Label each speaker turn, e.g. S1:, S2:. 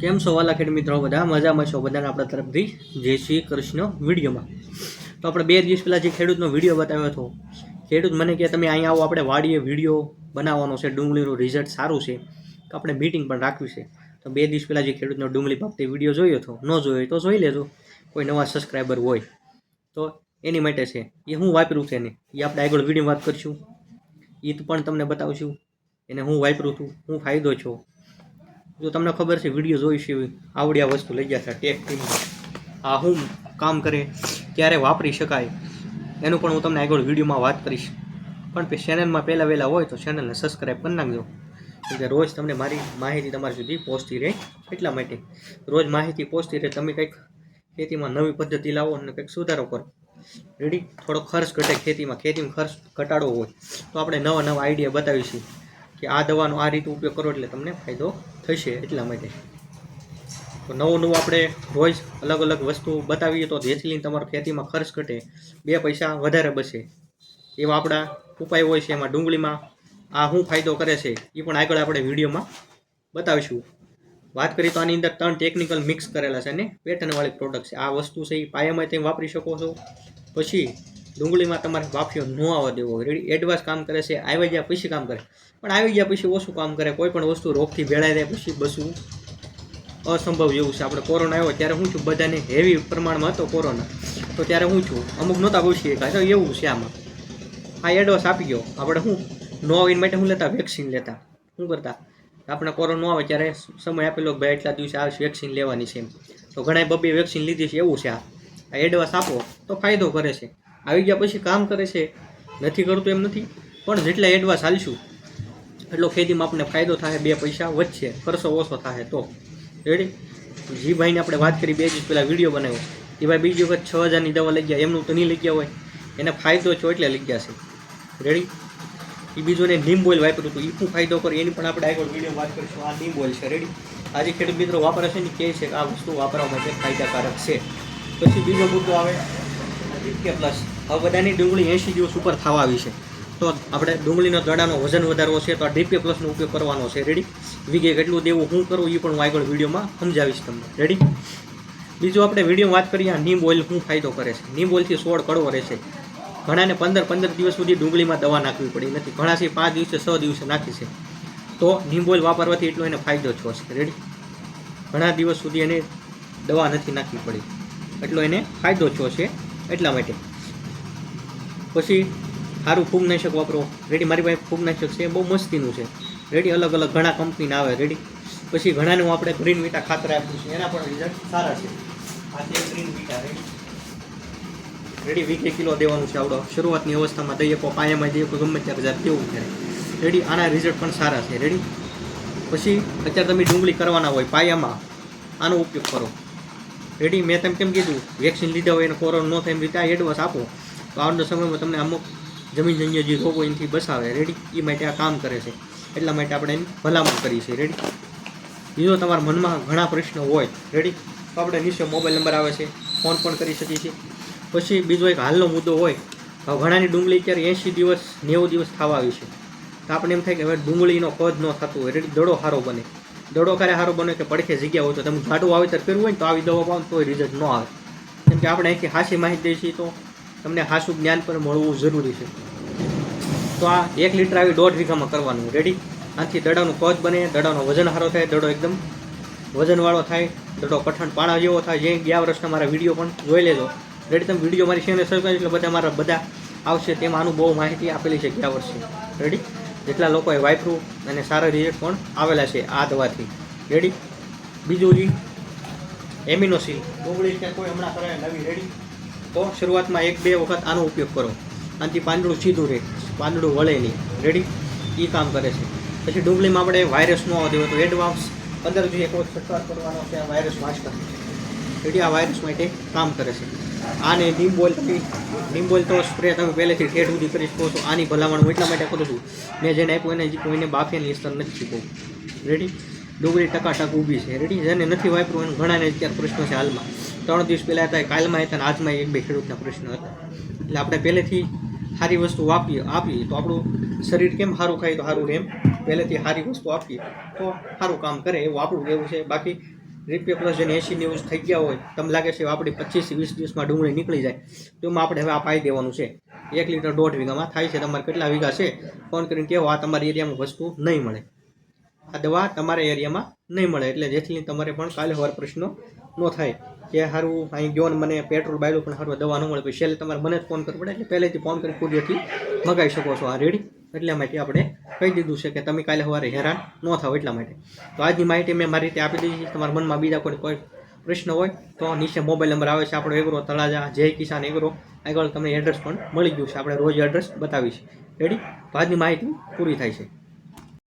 S1: કેમ છો વાલા ખેડ મિત્રો? બધા મજામાં છો? બધાને આપણા તરફથી જય શ્રી કૃષ્ણ વિડીયોમાં. તો આપણે બે દિવસ પહેલાં જે ખેડૂતનો વીડિયો બતાવ્યો હતો, ખેડૂત મને કહે, તમે અહીંયા આવો, આપણે વાડીએ વીડિયો બનાવવાનો છે, ડુંગળીનું રિઝલ્ટ સારું છે. તો આપણે મીટિંગ પણ રાખવી છે. તો બે દિવસ પહેલાં જે ખેડૂતનો ડુંગળી બાબતે વીડિયો જોયો હતો, ન જોયો તો જોઈ લેજો, કોઈ નવા સબસ્ક્રાઈબર હોય. તો એની માટે છે, એ હું વાપરું છે એને. એ આપણે આગળ વીડિયો વાત કરીશું. એ તો પણ તમને બતાવશું. એને હું વાપરું છું, હું ફાયદો છો. જો તમને ખબર છે, વીડિયો જોઈશે આવડી આવડ્યા વસ્તુ લઈ ગયા હતા ટેક ટીમ આ હું કામ કરે ક્યારે વાપરી શકાય. એનું પણ હું તમને આગળ વિડીયોમાં વાત કરીશ. પણ ચેનલમાં પહેલાં વહેલા હોય તો ચેનલને સબસ્ક્રાઈબ કરી નાખજો. કે રોજ તમને મારી માહિતી તમારી સુધી પહોંચતી રહે એટલા માટે. રોજ માહિતી પહોંચતી રહે, તમે કંઈક ખેતીમાં નવી પદ્ધતિ લાવો અને કંઈક સુધારો કરો. રેડી થોડો ખર્ચ ઘટે ખેતીમાં. ખેતીમાં ખર્ચ ઘટાડવો હોય. તો આપણે નવા નવા આઈડિયા બતાવીશું. કે આ દવાનો આ રીતે ઉપયોગ કરો એટલે તમને ફાયદો થશે એટલા માટે. તો નવું નવું આપણે રોજ અલગ અલગ વસ્તુ બતાવીએ તો જેથી લઈને તમારો ખેતીમાં ખર્ચ ઘટે, બે પૈસા વધારે બચે. એવા આપણા ઉપાય હોય છે એમાં ડુંગળીમાં આ શું ફાયદો કરે છે એ પણ આગળ આપણે વિડીયોમાં બતાવીશું. વાત કરીએ તો આની અંદર ત્રણ ટેકનિકલ મિક્સ કરેલા છે અને પેટર્નવાળી પ્રોડક્ટ છે. આ વસ્તુ છે એ પાયામાં તમે વાપરી શકો છો. પછી ડુંગળીમાં તમારે બાફીઓ ન આવવા દેવો. રેડી એડવાન્સ કામ કરે છે, આવી ગયા પછી કામ કરે. પણ આવી ગયા પછી ઓછું કામ કરે, કોઈ પણ વસ્તુ રોગથી ભેળાઈ જાય પછી બસવું અસંભવ જેવું છે. આપણે કોરોના આવ્યો ત્યારે હું છું? બધાને હેવી પ્રમાણમાં હતો કોરોના. તો ત્યારે હું છું? અમુક નહોતા પૂછીએ કાં એવું છે આમાં. આ એડવાન્સ આપી ગયો. આપણે શું નો આવીને માટે હું લેતા? વેક્સિન લેતા. શું કરતા? આપણે કોરોના આવે ત્યારે સમય આપેલો ભાઈ એટલા દિવસે આવશે વેક્સિન લેવાની છે તો ઘણા બબે વેક્સિન લીધી છે. એવું છે આ. એડવાન્સ આપો તો ફાયદો કરે છે. આવી ગયા પછી કામ કરે છે, નથી કરતું એમ નથી, પણ જેટલા એડવાન્સ હાલશું, એટલો ખેતીમાં આપણને ફાયદો થાય, બે પૈસા વધશે, ખર્ચો ઓછો થાય તો. રેડી જી ભાઈને આપણે વાત કરી, બે દિવસ પહેલાં વીડિયો બનાવ્યો. એ ભાઈ બીજી વખત છ હજારની દવા લઈ ગયા, એમનું તો નહીં લઈ ગયા હોય, એને ફાયદો છો એટલે લઈ ગયા છે. રેડી એ બીજું ને નીમ બોઇલ વાપર્યું હતું એ શું ફાયદો કરે એની પણ આપણે આગળ વીડિયો વાત કરીશું. આ નીમ બોઇલ છે રેડી આજે ખેડૂત મિત્રો વાપરે છે ને કહે છે કે આ વસ્તુ વાપરવા માટે ફાયદાકારક છે. પછી બીજો મુદ્દો આવે પ્લસ હવે બધાની ડુંગળી એંશી દિવસ ઉપર થવા આવી છે. તો આપણે ડુંગળીનો દડાનો વજન વધારવો છે, તો આ ડીપી પ્લસનો ઉપયોગ કરવાનો છે. રેડી વીઘે કેટલું દેવું, હું કરું એ પણ હું આગળ વિડીયોમાં સમજાવીશ તમને. રેડી બીજું આપણે વીડિયો વાત કરીએ, આ નીમ ઓઇલ શું ફાયદો કરે છે? નીમ ઓઇલથી સોળ કડવો રહેશે ઘણાને પંદર પંદર દિવસ સુધી ડુંગળીમાં દવા નાખવી પડી. નથી ઘણા છે પાંચ દિવસે, છ દિવસે નાખી છે. તો ઓઇલ વાપરવાથી એટલો એને ફાયદો થયો છે રેડી ઘણા દિવસ સુધી એને દવા નથી નાખવી પડી. એટલો એને ફાયદો થયો છે એટલા માટે. પછી સારું ફૂગનાશક વાપરો. રેડી, મારી પાસે ફૂગનાશક છે, બહુ મસ્તીનું છે. રેડી, અલગ અલગ ઘણા કંપનીના આવે, રેડી. પછી ઘણાનું આપણે ગ્રીન વીટા ખાતર આપ્યું છે, એના પણ રિઝલ્ટ સારા છે. આ છે ગ્રીન વીટા રેડી. રેડી વીકે કિલો દેવાનું છે આવડો. શરૂઆતની અવસ્થામાં દઈએ કો પાયામાં દઈએ કો ગમે ત્યારે જાત કેવું કરે રેડી, આના રિઝલ્ટ પણ સારા છે, રેડી. પછી અત્યારે તમે ડુંગળી કરવાના હોય, પાયામાં, આનો ઉપયોગ કરો. રેડી, મેં તેમ કેમ કીધું વેક્સિન લીધા હોય, એને કોરોના ન થાય એમ રીતે આ એડવાન્સ આપો. તો આવનાર સમયમાં તમને અમુક જમીન જન્ય જે રોગો એનાથી બસાવે રેડી એ માટે આ કામ કરે છે. એટલા માટે આપણે એની ભલામણ કરીએ છીએ રેડી બીજો તમારા મનમાં ઘણા પ્રશ્નો હોય. રેડી તો આપણે નીચે મોબાઈલ નંબર આવે છે. ફોન પણ કરી શકીએ છીએ. પછી બીજો એક હાલનો મુદ્દો હોય. હવે ઘણાની ડુંગળી અત્યારે એંશી દિવસ, નેવું દિવસ થવા આવી છે. તો આપણે એમ થાય કે હવે ડુંગળીનો કદ ન થતું હોય. રેડી દડો સારો બને. દડો ક્યારે સારો બને કે પડખે જગ્યા હોય તો તમે જાડું વાવેતર કરવું હોય ને તો આવી દવા પાવ તો રિઝલ્ટ ન આવે. કેમ કે આપણે અહીંથી હાસી માહિતી દઈએ છીએ તો તમને હાસું જ્ઞાન પણ મળવું જરૂરી છે. તો આ એક લીટર આવી દોઢ વીઘામાં કરવાનું. રેડી આથી દડાનું કદ બને, દડાનો વજન સારો થાય, દડો એકદમ વજનવાળો થાય, દડો કઠણ પાણા જેવો થાય. જે ગયા વર્ષના મારા વીડિયો પણ જોઈ લેજો. રેડી તમે વીડિયો મારી ચેનલ સર્ચ એટલે બધા મારા બધા આવશે તેમાં આનું બહુ માહિતી આપેલી છે ગયા વર્ષે. રેડી જેટલા લોકોએ વાપરું અને સારા રિઝલ્ટ પણ આવેલા છે આ દવાથી. રેડી બીજું ઈ એમિનોસિલ ઓગણીસ કોઈ હમણાં કરે નવી. રેડી તો શરૂઆતમાં એક, બે વખત આનો ઉપયોગ કરો. આનાથી પાંદડું સીધું રહે. પાંદડું વળે નહીં. રેડી એ કામ કરે છે. પછી ડુંગળીમાં આપણે વાયરસ ન આવતો હોય તો એડવાન્સ અંદર જે એક વખત કરવાનો છે વાયરસ માસ્ટર રેડી આ વાયરસ માટે કામ કરે છે. આને નિમ્બોલથી બોલ તમે નીમ બોલ તો સ્પ્રે તમે પહેલેથી ઠેઠ સુધી કરી શકો છો. આની ભલામણ હું એટલા માટે કરું છું. મેં જેને આપ્યું એને કોઈને બાફિયાની સ્તર નથી શીખવું. રેડી ડુંગળી ટકાટક ઊભી છે. રેડી જેને નથી વાપરવું એને ઘણાને અત્યારે પ્રશ્નો છે હાલમાં. ત્રણ દિવસ પહેલાં હતા કાલમાં હતા અને આજમાં એક બે ખેડૂતના પ્રશ્નો હતા. એટલે આપણે પહેલેથી સારી વસ્તુ આપીએ આપીએ. તો આપણું શરીર કેમ સારું ખાય તો સારું એમ. પહેલેથી સારી વસ્તુ આપીએ. તો સારું કામ કરે, એવું આપણું એવું છે. બાકી રીપે પ્લસ જેને એસી ન્યૂઝ થઈ ગયા હોય, તમને લાગે છે આપણી પચીસ વીસ દિવસમાં ડુંગળી નીકળી જાય, તો એમાં આપણે હવે આ પાઈ દેવાનું છે. એક લીટર દોઢ વીઘામાં થાય છે, તમારે કેટલા વીઘા છે? ફોન કરીને કહેવો, આ તમારી એરિયામાં વસ્તુ નહીં મળે. આ દવા તમારા એરિયામાં નહીં મળે, એટલે જેથી તમારે પણ કાલે હવાર પ્રશ્ન ન થાય. કે સારું અહીં ગયો ને મને પેટ્રોલ બાયલું પણ સારું દવા ન મળે. પછી છેલ્લે તમારે મને જ ફોન કરવો પડે. એટલે પહેલેથી ફોન કરી કુરિયરથી મગાવી શકો છો. આ રેડી એટલા માટે આપણે કહી દીધું છે કે તમે કાલે સવારે હેરાન ન થાવ એટલા માટે. તો આજની માહિતી મેં મારી રીતે આપી દીધી છે. તમારા મનમાં બીજા કોઈ કોઈ પ્રશ્ન હોય તો નીચે મોબાઈલ નંબર આવે છે. આપણો એગ્રો તળાજા જય કિસાન એગ્રો આગળ તમને એડ્રેસ પણ મળી ગયું છે. આપણે રોજ એડ્રેસ બતાવીશ. રેડી તો આજની માહિતી પૂરી થાય છે.